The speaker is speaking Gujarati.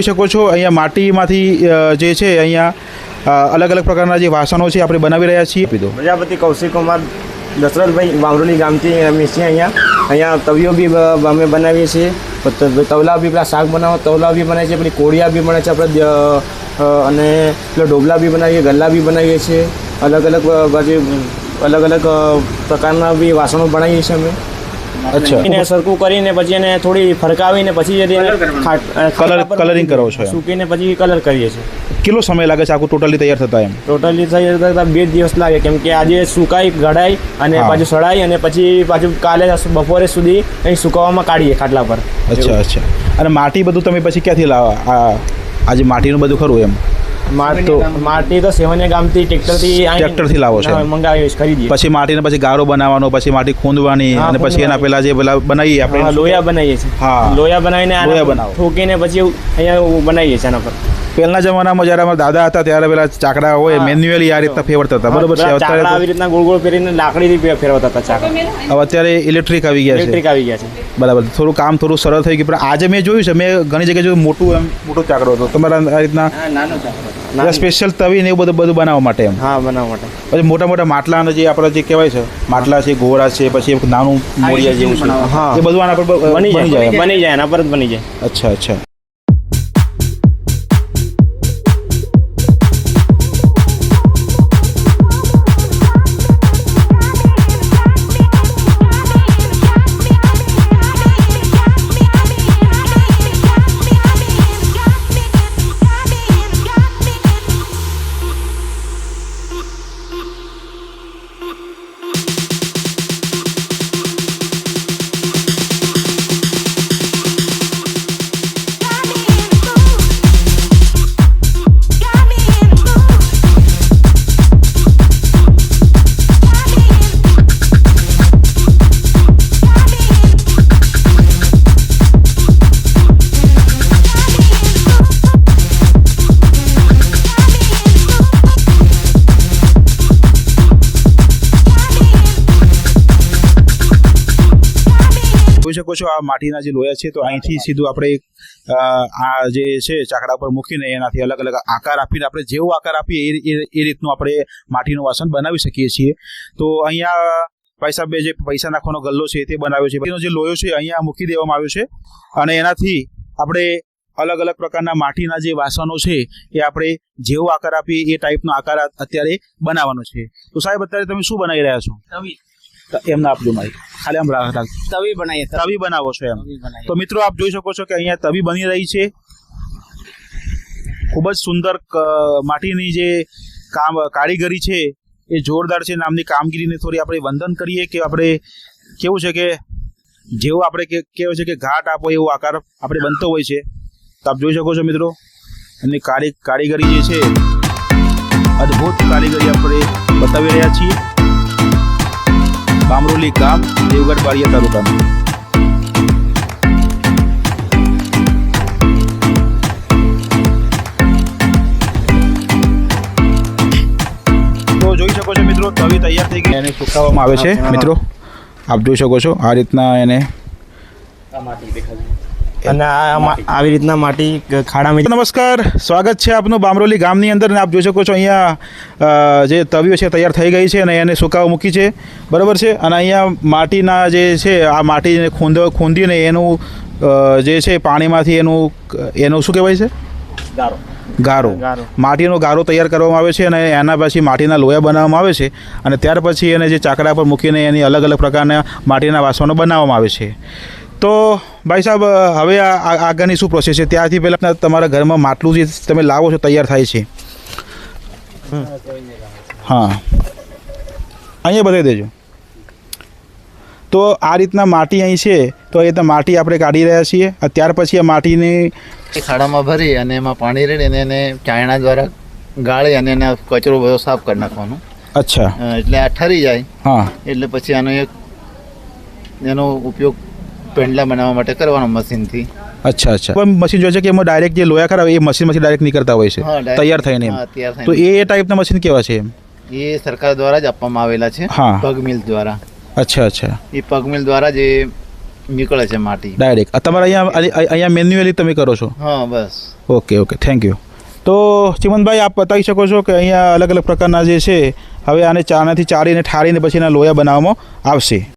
જોઈ શકો છો. અહીંયા માટીમાંથી જે છે અહીંયા અલગ અલગ પ્રકારના જે વાસણો છે આપણે બનાવી રહ્યા છીએ. પ્રજાપતિ કૌશિક કુમાર દશરથભાઈ વાવરોલી ગામથી અમે છીએ અહીંયા. અહીંયા તવીઓ બી અમે બનાવીએ છીએ. તવલા બી પેલા શાક બનાવો તવલા બી બનાવીએ છીએ પેલી કોળિયા બી બને છે આપણે અને પેલા ઢોબલા બી બનાવીએ ગલ્લા બી બનાવીએ છીએ. અલગ અલગ બાજુ અલગ અલગ પ્રકારના બી વાસણો બનાવીએ છીએ અમે. અચ્છા. એને સરખું કરીને પછી એને થોડી ફરકાવીને પછી એને કલર coloring કરો છો સૂકીને પછી કલર કરીએ છીએ. કેટલો સમય લાગે છે આખું ટોટલી તૈયાર થતા એમ? ટોટલી તૈયાર થતા બે દિવસ લાગે કેમ કે આજે સુકાઈ ઘડાઈ અને પાછું સડાઈ અને પછી પાછું કાલે બપોરે સુધી અહીં સુકાવવામાં કાઢીએ ખાટલા પર. અચ્છા અચ્છા. અને માટી બધું તમે પછી ક્યાંથી લાવા? આ આજે માટીનું બધું ખરું એમ? માટી તો માટી તો સેવનિયા ગામથી ટ્રેક્ટરથી ટ્રેક્ટરથી લાવો છો? મંગાવી ખરીદીએ પછી માટીને પછી ગારો બનાવવાનો પછી માટી ખૂંદવાની અને પછી એના. પેલા જે પેલા બનાવીએ આપણે લોયા બનાવીએ છીએ હા. લોયા બનાવીને લોયા બનાવો. ઠોકીને પછી અહીંયા બનાવીએ છીએ એના પર પહેલા જમાનામાં જ્યારે અમારા દાદા હતા ત્યારે પેલા ચાકડા હોય મેન્યુઅલી આ રીતના ફેવરતા હતા. બરોબર છે? અત્યારે આવી રીતના ગોળ ગોળ ફેરીને લાકડીથી ફેરવતા હતા ચાકડા. હવે અત્યારે ઇલેક્ટ્રિક આવી ગયા છે. ઇલેક્ટ્રિક આવી ગયા છે. બરાબર. થોડું કામ થોડું સરળ થઈ ગયું પણ આજે મેં જોયું છે મેં ઘણી જગ્યાએ જોયું મોટું એમ મોટો ચાકડો હતો. તમારા આ રીતના નાની- સ્પેશિયલ તવી ને એવું બધું બધું બનાવવા માટે એમ. હા બનાવવા માટે. પછી મોટા મોટા માટલા જે આપણા જે કહેવાય છે માટલા છે ઘોડા છે પછી એક નાનું મોરિયા જેવું છે. હા. એ બધું આના પર બની જાય બની જાય એના પર જ બની જાય. અચ્છા અચ્છા. જોઈ શકો છો, આ માટીના જે લોયા છે, તો અહીંથી સીધું આપણે આ જે છે, ચાકડા પર મૂકીને એનાથી અલગ અલગ આકાર આપીને આપણે જેવો આકાર આપીએ, એ રીતનું આપણે માટીનું વાસણ બનાવી શકીએ છીએ. તો અહીંયા ભાઈ સાહેબે જે પૈસા નાખવાનો ગલ્લો છે તે બનાવ્યો છે. એનો જે લોયો છે, અહીંયા મૂકી દેવામાં આવ્યો છે. અને એનાથી આપણે અલગ અલગ પ્રકારના માટીના જે વાસણો છે, એ આપણે જેવો આકાર આપીએ, એ ટાઈપનો આકાર અત્યારે બનાવવાનો છે. તો સાહેબ, અત્યારે તમે શું બનાવી રહ્યા છો? એમને આપજો મારી ખાલી આમ રાખ રાખ તવી બનાવીએ તવી. બનાવો છો એમ. તો મિત્રો આપ જોઈ શકો છો કે અહીંયા તવી બની રહી છે. ખૂબ જ સુંદર માટીની જે કામ કારીગરી છે એ જોરદાર છે. નામની કામગીરીને થોડી આપણે વંદન કરીએ કે આપણે કેવું છે કે જેવું આપણે કે કેવું છે કે ઘાટ આપો એવો આકાર આપણે બનતો હોય છે. તો આપ જોઈ શકો છો મિત્રો એમની કારી કારીગરી જે છે અદ્ભુત કારીગરી આપણે બતાવી રહ્યા છીએ. બામરોલી ગામ દેવગઢ બારિયા તાલુકાનું તો જોઈ શકો છો મિત્રો તવી તૈયાર થઈ ગઈ. એને સુકાવવામાં આવે છે મિત્રો. આપ જોઈ શકો છો આ રીતના એને અને આ આવી રીતના માટી ખાડામાં નમસ્કાર સ્વાગત છે આપનું બામરોલી ગામની અંદર આપ જોઈ શકો છો અહીંયા જે તવીઓ છે તૈયાર થઈ ગઈ છે અને એને સુકાવા મૂકી છે. બરાબર છે? અને અહીંયા માટીના જે છે આ માટીને ખૂંદ ખૂંદીને એનું જે છે પાણીમાંથી એનું એનું શું કહેવાય છે? ગારો. ગારો. ગારો. માટીનો ગારો તૈયાર કરવામાં આવે છે અને એના પછી માટીના લોયા બનાવવામાં આવે છે અને ત્યાર પછી એને જે ચાકડા પર મૂકીને એની અલગ અલગ પ્રકારના માટીના વાસણો બનાવવામાં આવે છે. તો ભાઈ સાહેબ હવે આ આગળની શું પ્રોસેસ છે? ત્યાંથી પહેલાં તમારા ઘરમાં માટલું જે તમે લાવો છો તૈયાર થાય છે. હા. અહીંયા બતાવી દેજો. તો આ રીતના માટી અહીં છે તો એ રીતના માટી આપણે કાઢી રહ્યા છીએ. ત્યાર પછી આ માટીને ખાડામાં ભરી અને એમાં પાણી રેડી અને એને ચાયણા દ્વારા ગાળી અને એને કચરો બધો સાફ કરી નાખવાનો. અચ્છા. એટલે આ ઠરી જાય. હા. એટલે પછી આનો એક એનો ઉપયોગ પેંડલા બનાવવા માટે કરવાનો મશીનથી. અચ્છા અચ્છા. પણ મશીન જોઈએ છે કે એમાં ડાયરેક્ટ જે લોયા ખરા એ મશીનમાંથી ડાયરેક્ટ નીકળતા હોય છે? તૈયાર થઈને એમ. તો એ એ ટાઈપના મશીન કેવા છે એમ? એ સરકાર દ્વારા જ આપવામાં આવેલા છે. પગ મિલ દ્વારા. અચ્છા અચ્છા. એ પગ મિલ દ્વારા જે નીકળે છે માટી. ડાયરેક્ટ તમારે અહીંયા અહીં- અહીંયા મેન્યુઅલી તમે કરો છો? હા બસ. ઓકે ઓકે થેન્ક યુ તો ચિમનભાઈ આપ બતાવી શકો છો કે અહીંયા અલગ અલગ પ્રકારના જે છે હવે આને ચાણાથી ચાળીને ઠારીને પછી એના લોયા બનાવવામાં આવશે.